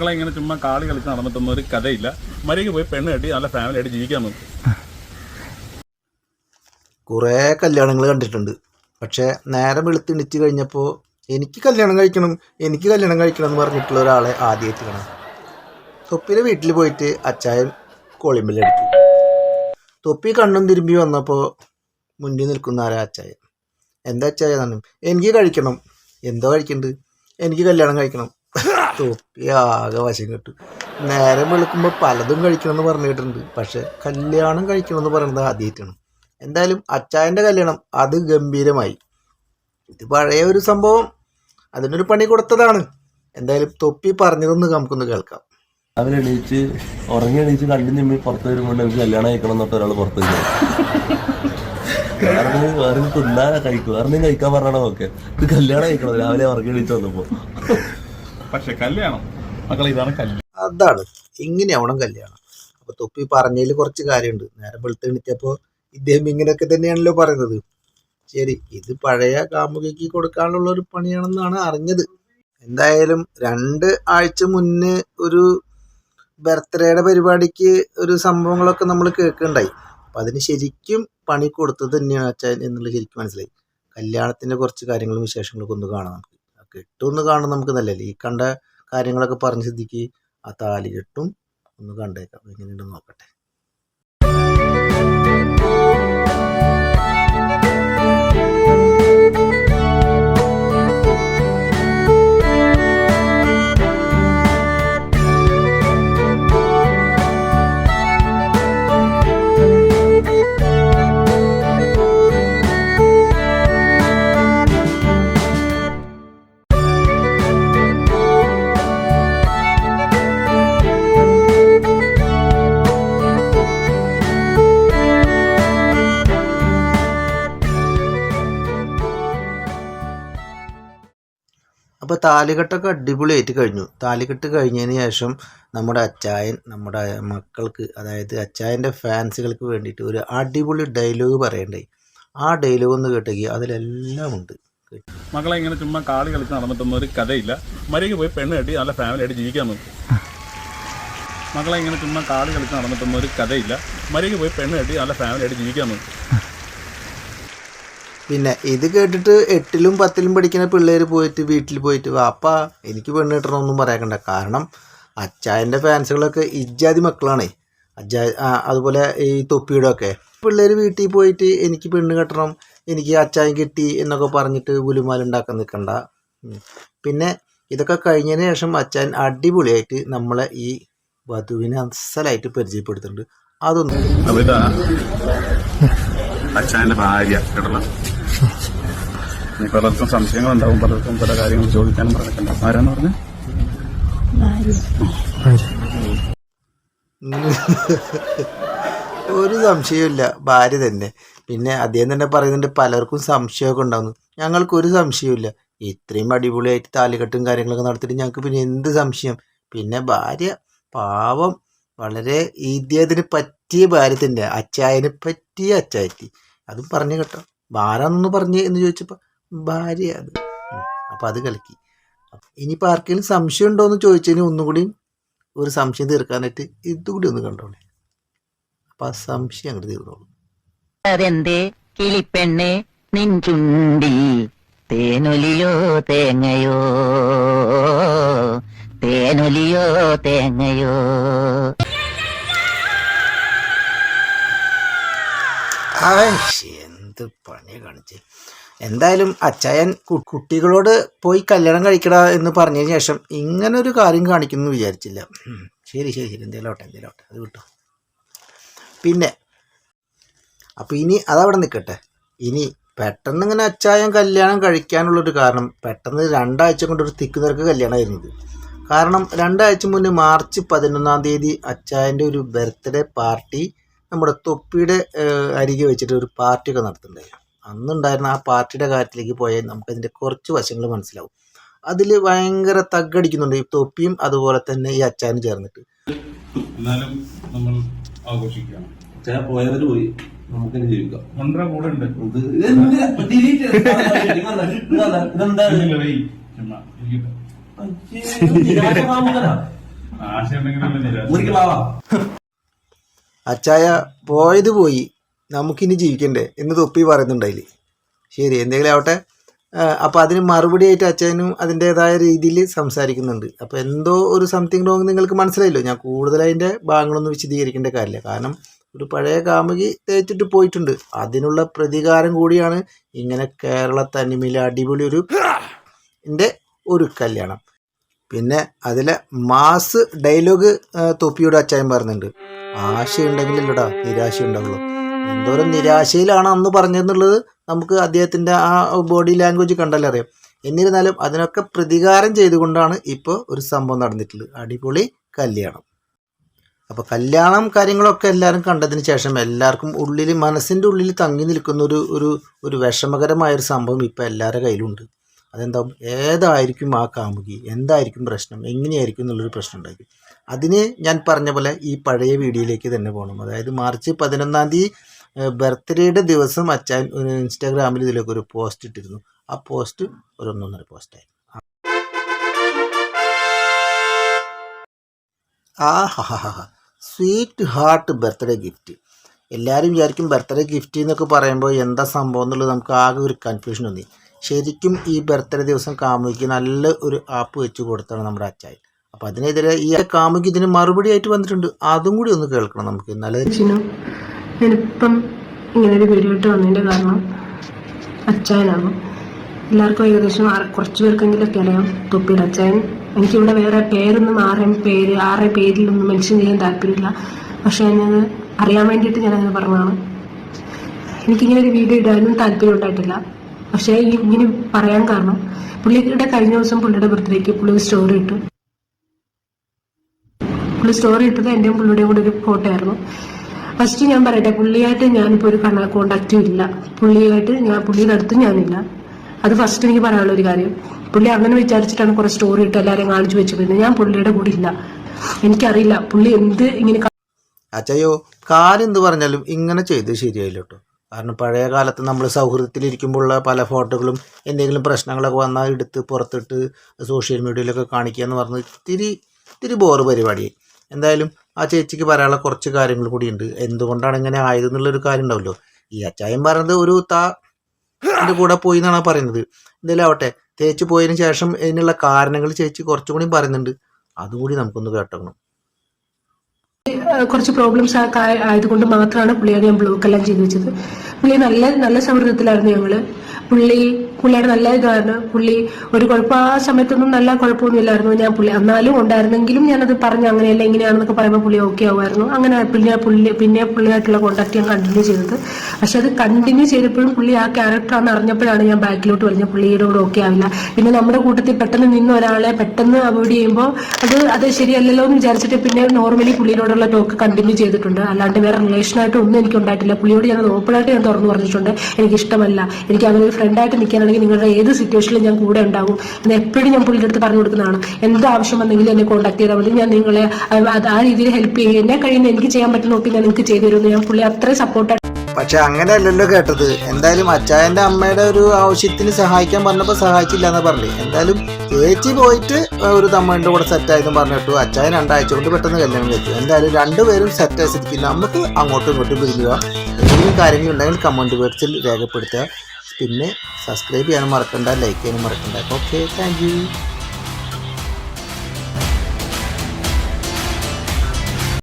മക്കളെ ഇങ്ങനെ ചുമ്മാ കാളി കളിച്ച് നടന്നിട്ടൊന്നും ഒരു കഥയില്ല. മര്യാദയ്ക്ക് പോയി പെണ്ണ് കെട്ടി നല്ല ഫാമിലി ആയിട്ട് ജീവിക്കാൻ നോക്കും. കുറേ കല്യാണങ്ങൾ കണ്ടിട്ടുണ്ട്. പക്ഷേ നേരം വെളുത്തിണിച്ച് കഴിഞ്ഞപ്പോൾ എനിക്ക് കല്യാണം കഴിക്കണം എനിക്ക് കല്യാണം കഴിക്കണം എന്ന് പറഞ്ഞിട്ടുള്ള ഒരാളെ ആദ്യമായിട്ട് കാണാം. തൊപ്പിയുടെ വീട്ടിൽ പോയിട്ട് അച്ചായൻ കോളിമ്പലടിച്ചു തൊപ്പി കണ്ണും തിരുമ്പി വന്നപ്പോൾ മുന്നിൽ നിൽക്കുന്ന ആരാ അച്ചായൻ? എന്താ അച്ചായ എന്നാണ് എനിക്ക് കഴിക്കണം. എന്തോ കഴിക്കുന്നുണ്ട് എനിക്ക് കല്യാണം കഴിക്കണം. തൊപ്പി ആകെ വശം കിട്ടു നേരം വെളുക്കുമ്പോൾ പലതും കഴിക്കണമെന്ന് പറഞ്ഞിട്ടുണ്ട്. പക്ഷെ കല്യാണം കഴിക്കണമെന്ന് പറയുന്നത് ആദ്യമായിട്ടാണ് എന്തായാലും അച്ചായന്റെ കല്യാണം അത് ഗംഭീരമായി. ഇത് പഴയ ഒരു സംഭവം. അതിനൊരു പണി കൊടുത്തതാണ്. എന്തായാലും തൊപ്പി പറഞ്ഞതൊന്ന് നമുക്കൊന്ന് കേൾക്കാം. അവരെണീച്ച് ഉറങ്ങി എണീച്ച് കണ്ടു ചിമ്മി പുറത്ത് വരുമ്പോൾ കല്യാണം കഴിക്കണം എന്നിട്ട് ഒരാൾ പുറത്ത് വേറെ വേറെ തിന്നാ കഴിക്കും വേറെ കഴിക്കാൻ പറഞ്ഞാണോ ഓക്കെ ഇത് കല്യാണം കഴിക്കണം. രാവിലെ ഉറങ്ങി എണീച്ച് വന്നപ്പോ. പക്ഷെ കല്യാണം. മക്കളെ ഇതാണ് കല്യാണം. അതാണ്. ഇങ്ങനെയാവണം കല്യാണം. അപ്പൊ തൊപ്പി പറഞ്ഞതിൽ കുറച്ച് കാര്യമുണ്ട്. നേരെ വെളുത്ത് ഇദ്ദേഹം ഇങ്ങനെയൊക്കെ തന്നെയാണല്ലോ പറയുന്നത്. ശരി ഇത് പഴയ കാമുകിക്ക് കൊടുക്കാനുള്ള ഒരു പണിയാണെന്നാണ് അറിഞ്ഞത്. എന്തായാലും രണ്ട് ആഴ്ച മുന്നേ ഒരു ബർത്ത്ഡേയുടെ പരിപാടിക്ക് ഒരു സംഭവങ്ങളൊക്കെ നമ്മൾ കേൾക്കുന്നുണ്ടായി അപ്പം അതിന് ശരിക്കും പണി കൊടുത്തത് തന്നെയാണ് എന്നുള്ളത് ശരിക്കും മനസ്സിലായി. കല്യാണത്തിന്റെ കുറച്ച് കാര്യങ്ങളും വിശേഷങ്ങളൊക്കെ ഒന്ന് കാണാം നമുക്ക്. ആ കെട്ടൊന്ന് കാണാൻ നമുക്ക് നല്ലല്ലേ ഈ കണ്ട കാര്യങ്ങളൊക്കെ പറഞ്ഞ സ്ഥിതിക്ക് ആ താലി കെട്ടും ഒന്ന് കണ്ടേക്കാം. എങ്ങനെയുണ്ടെന്ന് നോക്കട്ടെ. അപ്പോൾ താലികെട്ടൊക്കെ അടിപൊളിയായിട്ട് കഴിഞ്ഞു. താലികെട്ട് കഴിഞ്ഞതിന് ശേഷം നമ്മുടെ അച്ചായൻ നമ്മുടെ മക്കൾക്ക് അതായത് അച്ചായന്റെ ഫാൻസുകൾക്ക് വേണ്ടിയിട്ട് ഒരു അടിപൊളി ഡയലോഗ് പറയണ്ടായി ആ ഡയലോഗ് ഒന്ന് കേട്ടെങ്കിൽ അതിലെല്ലാം ഉണ്ട്. മക്കളെ ഇങ്ങനെ ചുമ്മാ കാളി കളിച്ച് നടന്നിട്ടൊന്നും ഒരു കഥയില്ല. മരിക്ക് പോയി പെണ്ണ് കെട്ടി നല്ല ഫാമിലി ആയിട്ട് ജീവിക്കാൻ നോക്കും. മക്കളെ ഇങ്ങനെ ചുമ്മാ കാളി കളിച്ച് നടന്നിട്ടൊന്നും ഒരു കഥയില്ല. മരിക്ക് പോയി പെണ്ണ് കെട്ടി നല്ല ഫാമിലി ആയിട്ട് ജീവിക്കാൻ നോക്കും. പിന്നെ ഇത് കേട്ടിട്ട് എട്ടിലും പത്തിലും പഠിക്കുന്ന പിള്ളേർ പോയിട്ട് വീട്ടിൽ പോയിട്ട് വാപ്പ എനിക്ക് പെണ്ണ് കിട്ടണമെന്നൊന്നും പറയാക്കണ്ട. കാരണം അച്ചായന്റെ ഫാൻസുകളൊക്കെ ഇജ്ജാതി മക്കളാണ്. അജ്ജാ അതുപോലെ ഈ തൊപ്പിയുടെയൊക്കെ. പിള്ളേർ വീട്ടിൽ പോയിട്ട് എനിക്ക് പെണ്ണ് കെട്ടണം എനിക്ക് അച്ചായൻ കിട്ടി എന്നൊക്കെ പറഞ്ഞിട്ട് ഗുലുമാലുണ്ടാക്കാൻ നിൽക്കണ്ട പിന്നെ ഇതൊക്കെ കഴിഞ്ഞതിന് ശേഷം അച്ചായൻ അടിപൊളിയായിട്ട് നമ്മളെ ഈ വധുവിനെ അസലായിട്ട് പരിചയപ്പെടുത്തുന്നുണ്ട്. അതൊന്നും. അച്ഛന്റെ ഭാര്യ കേട്ടല്ലോ? ഇനി പലർക്കും സംശയങ്ങളുണ്ടാവും. പലർക്കും പല കാര്യങ്ങൾ ചോദിക്കാനും പറഞ്ഞിട്ടുണ്ട്. ആരാന്ന് പറഞ്ഞു? ഒരു സംശയമില്ല ഭാര്യ തന്നെ. പിന്നെ അദ്ദേഹം തന്നെ പറയുന്നുണ്ട് പലർക്കും സംശയമൊക്കെ ഉണ്ടാവുന്നു. ഞങ്ങൾക്ക് ഒരു സംശയമില്ല ഇത്രയും അടിപൊളിയായിട്ട് താലികെട്ടും കാര്യങ്ങളൊക്കെ നടത്തിയിട്ട് ഞങ്ങൾക്ക് പിന്നെ എന്ത് സംശയം? പിന്നെ ഭാര്യ പാവം. വളരെ ഇദ്ദേഹത്തിന് പറ്റിയ ഭാര്യ തന്നെ അച്ചായന് പറ്റിയ അച്ചായത്തി. അതും പറഞ്ഞു കേട്ടോ. ഭാരാന്നൊന്ന് പറഞ്ഞ് എന്ന് ചോദിച്ചപ്പോൾ ഭാര്യ അത്. അപ്പം അത് കളിക്കി ഇനിയിപ്പോൾ ആർക്കെങ്കിലും സംശയം ഉണ്ടോ എന്ന് ചോദിച്ചതിന് ഒന്നും കൂടി ഒരു സംശയം തീർക്കാനായിട്ട് ഇതുകൂടി ഒന്ന് കണ്ടോളെ. അപ്പം ആ സംശയം അങ്ങോട്ട് തീർന്നോളൂ. അതെന്തേ? കിളിപ്പെണ്ണേ നിൻചുണ്ടിൽ തേനൊലിയോ തേങ്ങയോ തേനൊലിയോ തേങ്ങയോ. എന്ത് കാണിച്ചേ. എന്തായാലും അച്ചായൻ കുട്ടികളോട് പോയി കല്യാണം കഴിക്കടാ എന്ന് പറഞ്ഞതിന് ശേഷം ഇങ്ങനെ ഒരു കാര്യം കാണിക്കുന്നു വിചാരിച്ചില്ല. ശരി ശരി ശരി. എന്തെങ്കിലും ഓട്ടെ എന്തെങ്കിലും ഓട്ടെ അത് വിട്ടു. പിന്നെ അപ്പോൾ ഇനി അതവിടെ നിൽക്കട്ടെ ഇനി പെട്ടെന്ന് ഇങ്ങനെ അച്ചായൻ കല്യാണം കഴിക്കാനുള്ളൊരു കാരണം പെട്ടെന്ന് രണ്ടാഴ്ച കൊണ്ട് ഒരു തിക്ക് നിരക്ക് കല്യാണമായിരുന്നത് കാരണം രണ്ടാഴ്ച മുന്നേ മാർച്ച് പതിനൊന്നാം തീയതി അച്ചായന്റെ ഒരു ബർത്ത്ഡേ പാർട്ടി നമ്മുടെ തൊപ്പിയുടെ അരികെ വെച്ചിട്ട് ഒരു പാർട്ടിയൊക്കെ നടത്തുന്നുണ്ടായിരുന്നു. അന്നുണ്ടായിരുന്ന ആ പാർട്ടിയുടെ കാര്യത്തിലേക്ക് പോയാൽ നമുക്കതിന്റെ കുറച്ച് വശങ്ങൾ മനസ്സിലാവും. അതിൽ ഭയങ്കര തగ్గടിക്കുന്നുണ്ട് ഈ തൊപ്പിയും അതുപോലെ തന്നെ ഈ അച്ചാനും ചേർന്നിട്ട്. എന്നാലും നമ്മൾ ആഘോഷിക്കുകയാണ്. ചാ പോയവര് പോയി. ജീവിക്കാം. ഒന്നര കൂടെ ഉണ്ട് ഇതെന്താ? അച്ചായ പോയത് പോയി. നമുക്കിനി ജീവിക്കണ്ടേ എന്ന് തൊപ്പി പറയുന്നുണ്ടായില്ലേ. ശരി എന്തെങ്കിലും ആവട്ടെ. അപ്പോൾ അതിന് മറുപടി ആയിട്ട് അച്ഛനും അതിന്റേതായ രീതിയിൽ സംസാരിക്കുന്നുണ്ട്. അപ്പോൾ എന്തോ ഒരു സംതിങ് റോങ് നിങ്ങൾക്ക് മനസ്സിലായില്ലോ. ഞാൻ കൂടുതൽ അതിന്റെ ഭാഗങ്ങളൊന്നും വിശദീകരിക്കേണ്ട കാര്യമില്ല. കാരണം ഒരു പഴയ കാമുകി തേച്ചിട്ട് പോയിട്ടുണ്ട്. അതിനുള്ള പ്രതികാരം കൂടിയാണ് ഇങ്ങനെ കേരള തനിമയിലെ അടിപൊളി ഒരു എന്റെ ഒരു കല്യാണം. പിന്നെ അതിലെ മാസ് ഡയലോഗ് തൊപ്പിയുടെ അച്ഛൻ പറയുന്നുണ്ട് ആശയുണ്ടെങ്കിലല്ലടാ നിരാശ എന്തോരം നിരാശയിലാണ് അന്ന് പറഞ്ഞതെന്നുള്ളത് നമുക്ക് അദ്ദേഹത്തിന്റെ ആ ബോഡി ലാംഗ്വേജ് കണ്ടാലേ അറിയാം. എന്നിരുന്നാലും അതിനൊക്കെ പ്രതികാരം ചെയ്തുകൊണ്ടാണ് ഇപ്പോൾ ഒരു സംഭവം നടന്നിട്ടുള്ളത്. അടിപൊളി കല്യാണം. അപ്പോൾ കല്യാണം കാര്യങ്ങളൊക്കെ എല്ലാവരും കണ്ടതിന് ശേഷം എല്ലാവർക്കും ഉള്ളിൽ മനസ്സിന്റെ ഉള്ളിൽ തങ്ങി നിൽക്കുന്ന ഒരു ഒരു ഒരു വിഷമകരമായ ഒരു സംഭവം ഇപ്പോൾ എല്ലാവരുടെ കയ്യിലുണ്ട്. അതെന്താ ഏതായിരിക്കും ആ കാമുകി? എന്തായിരിക്കും പ്രശ്നം? എങ്ങനെയായിരിക്കും എന്നുള്ളൊരു പ്രശ്നം ഉണ്ടായിരിക്കും. അതിന് ഞാൻ പറഞ്ഞ പോലെ ഈ പഴയ വീഡിയോയിലേക്ക് തന്നെ പോകണം അതായത് മാർച്ച് പതിനൊന്നാം തീയതി ബർത്ത്ഡേയുടെ ദിവസം അച്ഛൻ ഇൻസ്റ്റാഗ്രാമിൽ ഇതിലൊക്കെ ഒരു പോസ്റ്റ് ഇട്ടിരുന്നു. ആ പോസ്റ്റ് ഒരു ഒന്നൊന്നര പോസ്റ്റായിരുന്നു ആ ഹാ ഹാ ഹാ സ്വീറ്റ് ഹാർട്ട് ബർത്ത്ഡേ ഗിഫ്റ്റ്. എല്ലാവരും വിചാരിക്കും ബർത്ത്ഡേ ഗിഫ്റ്റ് എന്നൊക്കെ പറയുമ്പോൾ എന്താ സംഭവം എന്നുള്ളത് നമുക്ക് ആകെ ഒരു കൺഫ്യൂഷൻ തോന്നി ശരിക്കും ഈ ബർത്ത്ഡേ ദിവസം കാമുകിക്ക് നല്ല ഒരു ആപ്പ് വെച്ച് കൊടുത്താണ് നമ്മുടെ അച്ചായി അപ്പൊ അതിനെതിരെ ഈ കാമുകി ഇതിന് മറുപടി ആയിട്ട് വന്നിട്ടുണ്ട്. അതും കൂടി ഒന്ന് കേൾക്കണം നമുക്ക്. നല്ല ഞാനിപ്പം ഇങ്ങനൊരു വീഡിയോ ഇട്ട് കാരണം അച്ചായനാണ്. എല്ലാവർക്കും ഏകദേശം കുറച്ച് പേർക്കെങ്കിലൊക്കെ അറിയാം തൊപ്പിയുടെ അച്ചായൻ. എനിക്കിവിടെ വേറെ പേരൊന്നും ആരെയും പേര് ആരെ പേരിലൊന്നും മെൻഷൻ ചെയ്യാൻ താല്പര്യമില്ല. പക്ഷേ ഞാനത് അറിയാൻ വേണ്ടിയിട്ട് ഞാനങ്ങനെ പറഞ്ഞതാണ്. എനിക്കിങ്ങനെ ഒരു വീഡിയോ ഇടാനും താല്പര്യം ഉണ്ടായിട്ടില്ല. പക്ഷേ ഇങ്ങനെ പറയാൻ കാരണം പുള്ളിയുടെ കഴിഞ്ഞ ദിവസം പുള്ളിയുടെ ബർത്ത്ഡേക്ക് പുള്ളി ഒരു സ്റ്റോറി ഇട്ടു. പുള്ളി സ്റ്റോറി ഇട്ടത് എന്റെയും പുള്ളിയുടെയും കൂടെ ഒരു ഫോട്ടോ ആയിരുന്നു. ഫസ്റ്റ് ഞാൻ പറയട്ടെ പുള്ളിയായിട്ട് ഞാനിപ്പോൾ ഒരു കണ കോണ്ടാക്റ്റും ഇല്ല. പുള്ളിയായിട്ട് ഞാൻ പുള്ളിയുടെ അടുത്ത് ഞാനില്ല. അത് ഫസ്റ്റ് എനിക്ക് പറയാനുള്ള ഒരു കാര്യം. പുള്ളി അങ്ങനെ വിചാരിച്ചിട്ടാണ് കുറെ സ്റ്റോറി ഇട്ട് എല്ലാവരെയും കാണിച്ചു വെച്ചിരുന്നത് ഞാൻ പുള്ളിയുടെ കൂടെ ഇല്ല. എനിക്കറിയില്ല പുള്ളി എന്ത് ഇങ്ങനെ അച്ചയോ കാര്യം എന്ത് പറഞ്ഞാലും ഇങ്ങനെ ചെയ്ത് ശരിയായില്ല കേട്ടോ. കാരണം പഴയ കാലത്ത് നമ്മൾ സൗഹൃദത്തിലിരിക്കുമ്പോഴുള്ള പല ഫോട്ടോകളും എന്തെങ്കിലും പ്രശ്നങ്ങളൊക്കെ വന്നാൽ എടുത്ത് പുറത്തിട്ട് സോഷ്യൽ മീഡിയയിലൊക്കെ കാണിക്കുക എന്ന് പറഞ്ഞ് ഇത്തിരി ഇത്തിരി ബോറ് പരിപാടി. എന്തായാലും ആ ചേച്ചിക്ക് പറയാനുള്ള കുറച്ച് കാര്യങ്ങൾ കൂടിയുണ്ട്. എന്തുകൊണ്ടാണ് ഇങ്ങനെ ആയതെന്നുള്ളൊരു കാര്യം ഉണ്ടാവല്ലോ ഈ അച്ചായൻ പറയുന്നത് ഒരു താ എന്റെ കൂടെ പോയി എന്നാണ് പറയുന്നത്. എന്തായാലും ആവട്ടെ തേച്ച് പോയതിന് ശേഷം ഇതിനുള്ള കാരണങ്ങൾ ചേച്ചി കുറച്ചും കൂടി പറയുന്നുണ്ട്. അതുകൂടി നമുക്കൊന്ന് കേട്ടോണം കുറച്ച് പ്രോബ്ലംസ് ആയതുകൊണ്ട് മാത്രമാണ് പുള്ളിയോട് ഞാൻ ബ്ലോക്ക് എല്ലാം ചെയ്തു വെച്ചത്. പുള്ളി നല്ല നല്ല സൗഹൃദത്തിലായിരുന്നു ഞങ്ങൾ. പുള്ളി പുള്ളിയുടെ നല്ല ഇതായിരുന്നു. പുള്ളി ഒരു കുഴപ്പം ആ സമയത്തൊന്നും നല്ല കുഴപ്പമൊന്നുമില്ലായിരുന്നു ഞാൻ പുള്ളി. എന്നാലും ഉണ്ടായിരുന്നെങ്കിലും ഞാനത് പറഞ്ഞു അങ്ങനെയല്ല ഇങ്ങനെയാണെന്നൊക്കെ പറയുമ്പോൾ പുള്ളി ഓക്കെ ആവുമായിരുന്നു. അങ്ങനെ പിന്നെ പുള്ളി പിന്നെ പുള്ളിയായിട്ടുള്ള കോണ്ടാക്ട് ഞാൻ കണ്ടിന്യൂ ചെയ്തത്. പക്ഷെ അത് കണ്ടിന്യൂ ചെയ്തപ്പോഴും പുള്ളി ആ ക്യാരക്ടറാണെന്ന് അറിഞ്ഞപ്പോഴാണ് ഞാൻ ബാക്കിലോട്ട് പറഞ്ഞത് പുള്ളിയുടെ കൂടെ ഓക്കെ ആവില്ല. പിന്നെ നമ്മുടെ കൂട്ടത്തിൽ പെട്ടെന്ന് നിന്ന് ഒരാളെ പെട്ടെന്ന് അവോയ്ഡ് ചെയ്യുമ്പോൾ അത് അത് ശരിയല്ലല്ലോ എന്ന് വിചാരിച്ചിട്ട് പിന്നെ നോർമലി പുള്ളിയോടുള്ള ടോക്ക് കണ്ടിന്യൂ ചെയ്തിട്ടുണ്ട്. അല്ലാണ്ട് വേറെ റിലേഷനായിട്ടും ഒന്നും എനിക്ക് ഉണ്ടായിട്ടില്ല. പുള്ളിയോട് ഞാൻ ഓപ്പണായിട്ട് ഞാൻ തുറന്നു പറഞ്ഞിട്ടുണ്ട്. എനിക്ക് ഇഷ്ടമല്ല. എനിക്ക് ഒരു ഫ്രണ്ടായിട്ട് നിൽക്കാനാണെങ്കിൽ നിങ്ങളുടെ ഏത് സിറ്റുവേഷനിലും ഞാൻ കൂടെ ഉണ്ടാകും എന്ന് എപ്പോഴും ഞാൻ പുള്ളിയുടെ അടുത്ത് പറഞ്ഞു കൊടുക്കുന്നതാണ്. എന്ത് ആവശ്യം വന്നെങ്കിലും എന്നെ കോൺടാക്ട് ചെയ്താൽ മതി. ഞാൻ നിങ്ങളെ ആ- രീതിയിൽ ഹെൽപ്പ് ചെയ്യും എന്നെ കഴിയുന്ന എനിക്ക് ചെയ്യാൻ പറ്റുന്ന നോക്കി ഞാൻ നിങ്ങൾക്ക് ചെയ്തു തരുമെന്ന് ഞാൻ പുള്ളി അത്രയും സപ്പോർട്ടായിട്ട് പക്ഷെ അങ്ങനെയല്ലല്ലോ കേട്ടത്. എന്തായാലും അച്ചായന്റെ അമ്മയുടെ ഒരു ആവശ്യത്തിന് സഹായിക്കാൻ പറഞ്ഞപ്പോൾ സഹായിച്ചില്ല എന്ന് പറഞ്ഞു. എന്തായാലും ചേച്ചി പോയിട്ട് ഒരു തമ്മയുടെ കൂടെ സെറ്റ് ആയതും പറഞ്ഞിട്ടു അച്ചായൻ രണ്ടാഴ്ച കൊണ്ട് പെട്ടെന്ന് കല്യാണം കഴിച്ചു. എന്തായാലും രണ്ടുപേരും സെറ്റ് ആയി സ്ഥിതിക്ക് നമുക്ക് അങ്ങോട്ടും ഇങ്ങോട്ടും പിരിക്കുക എന്തെങ്കിലും കാര്യങ്ങളുണ്ടെങ്കിൽ കമന്റ് ബോക്സിൽ രേഖപ്പെടുത്തുക. പിന്നെ സബ്സ്ക്രൈബ് ചെയ്യാനും മറക്കണ്ട ലൈക്ക് ചെയ്യാനും മറക്കണ്ട. Okay thank